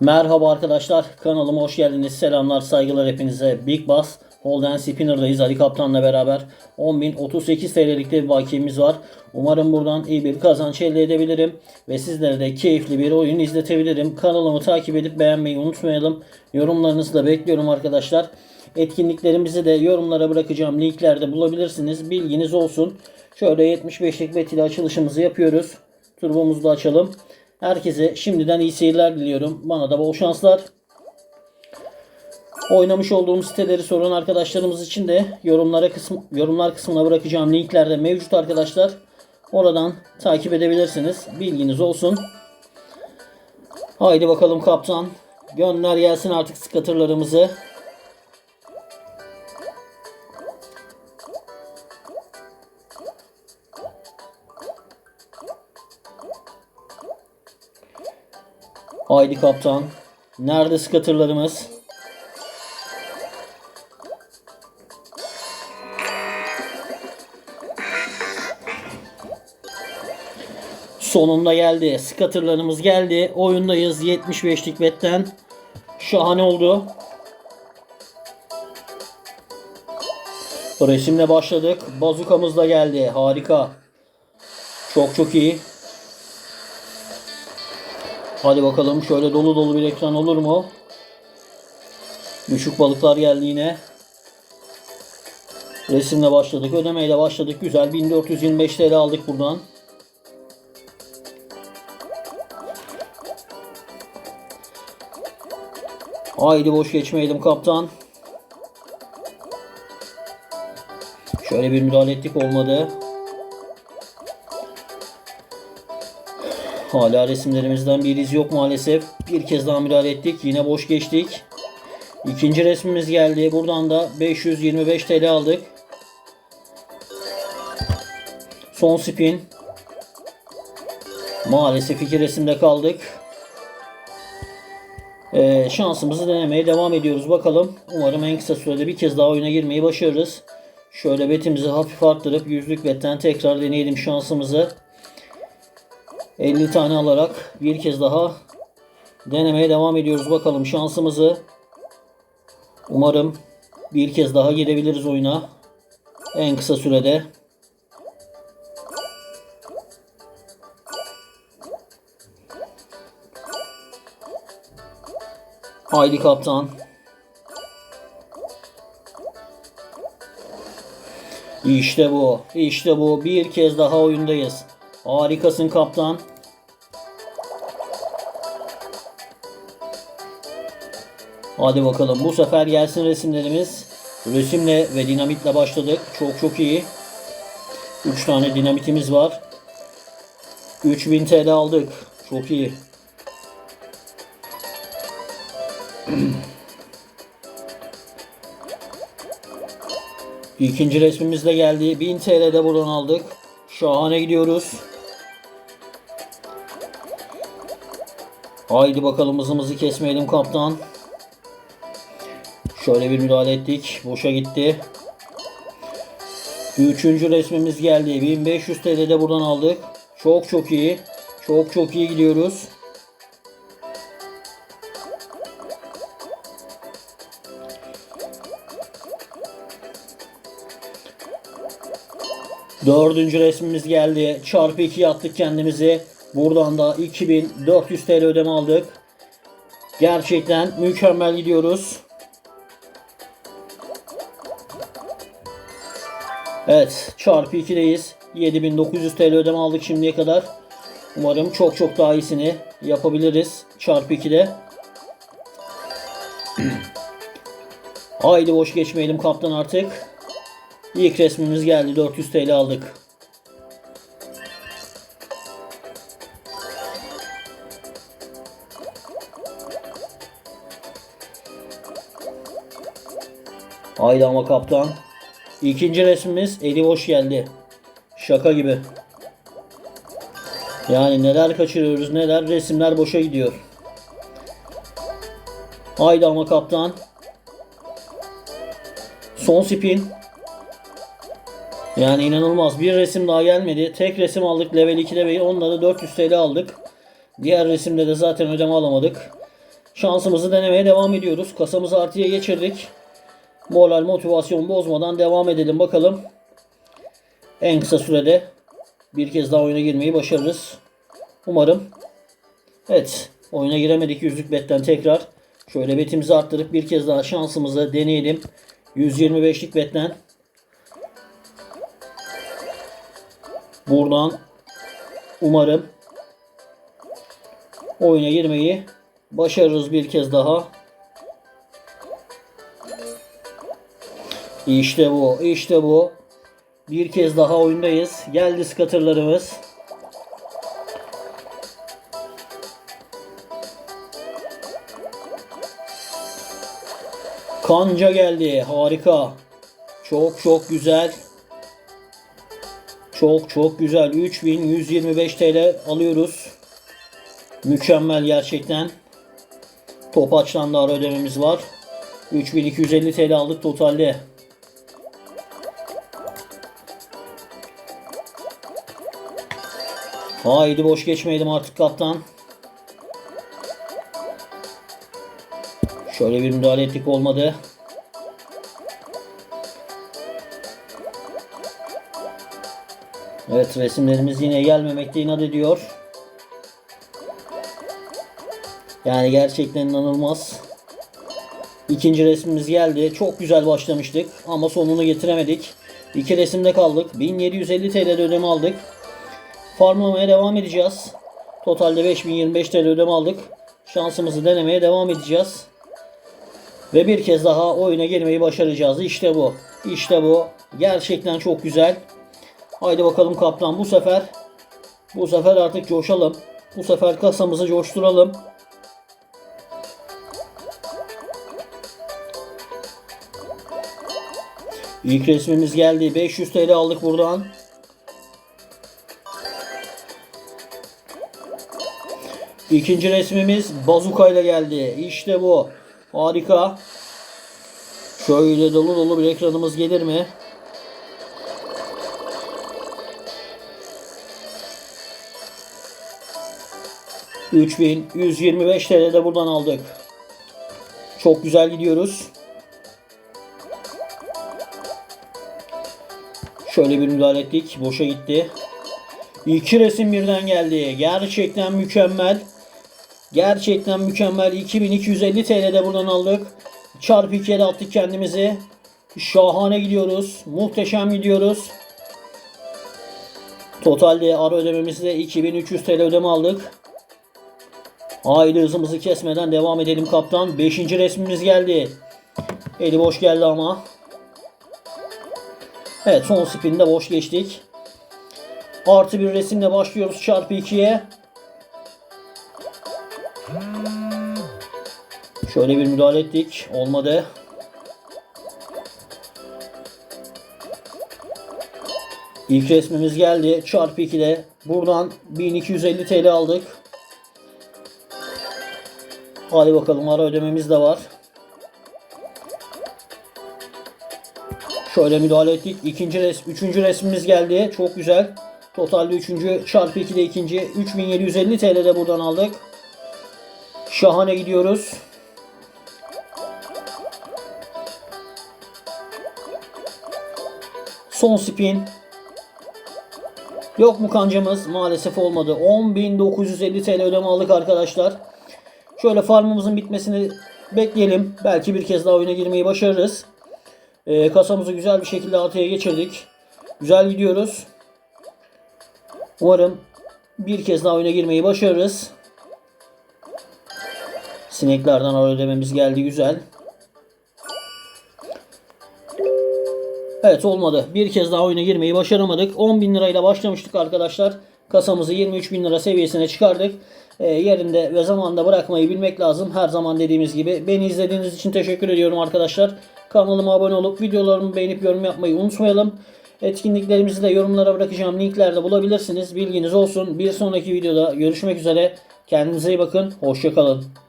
Merhaba arkadaşlar kanalıma hoş geldiniz. Selamlar saygılar hepinize. Big Bass Holden Spinner'dayız. Ali Kaptan'la beraber 10.038 TL'lik de bir bakiyemiz var. Umarım buradan iyi bir kazanç elde edebilirim. Ve sizlere de keyifli bir oyun izletebilirim. Kanalımı takip edip beğenmeyi unutmayalım. Yorumlarınızı da bekliyorum arkadaşlar. Etkinliklerimizi de yorumlara bırakacağım linklerde bulabilirsiniz. Bilginiz olsun. Şöyle 75'lik betili açılışımızı yapıyoruz. Turbomuzu da açalım. Herkese şimdiden iyi seyirler diliyorum. Bana da bol şanslar. Oynamış olduğum siteleri soran arkadaşlarımız için de yorumlara kısım, yorumlar kısmına bırakacağım linklerde mevcut arkadaşlar. Oradan takip edebilirsiniz. Bilginiz olsun. Haydi bakalım kaptan. Gönder gelsin artık skatırlarımızı. Haydi kaptan. Nerede skatırlarımız? Sonunda geldi. Skatırlarımız geldi. Oyundayız. 75'lik betten. Şahane oldu. Resimle başladık. Bazukamız da geldi. Harika. Çok çok iyi. Hadi bakalım şöyle dolu dolu bir ekran olur mu? Düşük balıklar geldi yine. Resimle başladık. Ödemeyle başladık. Güzel. 1425 TL aldık buradan. Haydi boş geçmeyelim kaptan. Şöyle bir müdahale ettik olmadı. Hala resimlerimizden bir iz yok maalesef. Bir kez daha müdahale ettik. Yine boş geçtik. İkinci resmimiz geldi. Buradan da 525 TL aldık. Son spin. Maalesef iki resimde kaldık. Ee, şansımızı denemeye devam ediyoruz. Bakalım. Umarım en kısa sürede bir kez daha oyuna girmeyi başarırız. Şöyle betimizi hafif arttırıp yüzlük betten tekrar deneyelim şansımızı. 50 tane alarak bir kez daha denemeye devam ediyoruz. Bakalım şansımızı. Umarım bir kez daha girebiliriz oyuna. En kısa sürede. Haydi kaptan. İşte bu. İşte bu. Bir kez daha oyundayız. Harikasın kaptan. Hadi bakalım bu sefer gelsin resimlerimiz. Resimle ve dinamitle başladık. Çok çok iyi. 3 tane dinamitimiz var. 3000 TL aldık. Çok iyi. İkinci resmimiz de geldi. 1000 TL de buradan aldık. Şahane gidiyoruz. Haydi bakalım hızımızı kesmeyelim kaptan. Şöyle bir müdahale ettik. Boşa gitti. Üçüncü resmimiz geldi. 1500 TL de buradan aldık. Çok çok iyi. Çok çok iyi gidiyoruz. Dördüncü resmimiz geldi. Çarpı 2 yaptık kendimizi. Buradan da 2400 TL ödeme aldık. Gerçekten mükemmel gidiyoruz. Evet çarpı 2'deyiz. 7900 TL ödeme aldık şimdiye kadar. Umarım çok çok daha iyisini yapabiliriz. Çarpı 2'de. Haydi boş geçmeyelim kaptan artık. İlk resmimiz geldi. 400 TL aldık. Haydi ama kaptan. İkinci resmimiz eli boş geldi. Şaka gibi. Yani neler kaçırıyoruz neler resimler boşa gidiyor. Haydi ama kaptan. Son spin. Yani inanılmaz. Bir resim daha gelmedi. Tek resim aldık level 2'de ve onunla da 400 TL aldık. Diğer resimde de zaten ödeme alamadık. şansımızı denemeye devam ediyoruz. Kasamızı artıya geçirdik. Moral motivasyon bozmadan devam edelim bakalım. En kısa sürede bir kez daha oyuna girmeyi başarırız. Umarım. Evet. Oyuna giremedik yüzlük betten tekrar. Şöyle betimizi arttırıp bir kez daha şansımızı deneyelim. 125'lik betten. Buradan umarım oyuna girmeyi başarırız bir kez daha. İşte bu, işte bu. Bir kez daha oyundayız. Geldi skatırlarımız. Kanca geldi. Harika. Çok çok güzel. Çok çok güzel. 3125 TL alıyoruz. Mükemmel gerçekten. Topaç'tan da ara ödememiz var. 3250 TL aldık totalde. Haydi boş geçmeyelim artık kaptan. Şöyle bir müdahale ettik olmadı. Evet resimlerimiz yine gelmemekte inat ediyor. Yani gerçekten inanılmaz. İkinci resmimiz geldi. Çok güzel başlamıştık ama sonunu getiremedik. İki resimde kaldık. 1750 TL ödeme aldık. Farmlamaya devam edeceğiz. Totalde 5025 TL ödeme aldık. Şansımızı denemeye devam edeceğiz. Ve bir kez daha oyuna girmeyi başaracağız. İşte bu. İşte bu. Gerçekten çok güzel. Haydi bakalım kaptan bu sefer bu sefer artık coşalım. Bu sefer kasamızı coşturalım. İlk resmimiz geldi. 500 TL aldık buradan. İkinci resmimiz bazuka ile geldi. İşte bu. Harika. Şöyle dolu dolu bir ekranımız gelir mi? ...3125 TL de buradan aldık. Çok güzel gidiyoruz. Şöyle bir müdahale ettik. Boşa gitti. İki resim birden geldi. Gerçekten mükemmel. Gerçekten mükemmel. 2250 TL de buradan aldık. Çarpı 2'ye de attık kendimizi. Şahane gidiyoruz. Muhteşem gidiyoruz. Totalde ara ödememizde 2300 TL ödeme aldık. Haydi hızımızı kesmeden devam edelim kaptan. 5. resmimiz geldi. Eli boş geldi ama. Evet son spinde boş geçtik. Artı bir resimle başlıyoruz çarpı 2'ye. Şöyle bir müdahale ettik. Olmadı. İlk resmimiz geldi. Çarpı 2'de. Buradan 1250 TL aldık. Hadi bakalım ara ödememiz de var. Şöyle müdahale ettik. İkinci res, üçüncü resmimiz geldi. Çok güzel. Totalde üçüncü çarpı 2'de ikinci. 3750 TL de buradan aldık. Şahane gidiyoruz. Son spin. Yok mu kancamız? Maalesef olmadı. 10.950 TL ödeme aldık arkadaşlar. Şöyle farmımızın bitmesini bekleyelim. Belki bir kez daha oyuna girmeyi başarırız. Ee, kasamızı güzel bir şekilde altıya geçirdik. Güzel gidiyoruz. Umarım bir kez daha oyuna girmeyi başarırız. Sineklerden ödememiz geldi güzel. Evet olmadı. Bir kez daha oyuna girmeyi başaramadık. 10 bin lirayla başlamıştık arkadaşlar. Kasamızı 23 bin lira seviyesine çıkardık. E, yerinde ve zamanda bırakmayı bilmek lazım. Her zaman dediğimiz gibi. Beni izlediğiniz için teşekkür ediyorum arkadaşlar. Kanalıma abone olup videolarımı beğenip yorum yapmayı unutmayalım. Etkinliklerimizi de yorumlara bırakacağım linklerde bulabilirsiniz. Bilginiz olsun. Bir sonraki videoda görüşmek üzere. Kendinize iyi bakın. Hoşçakalın.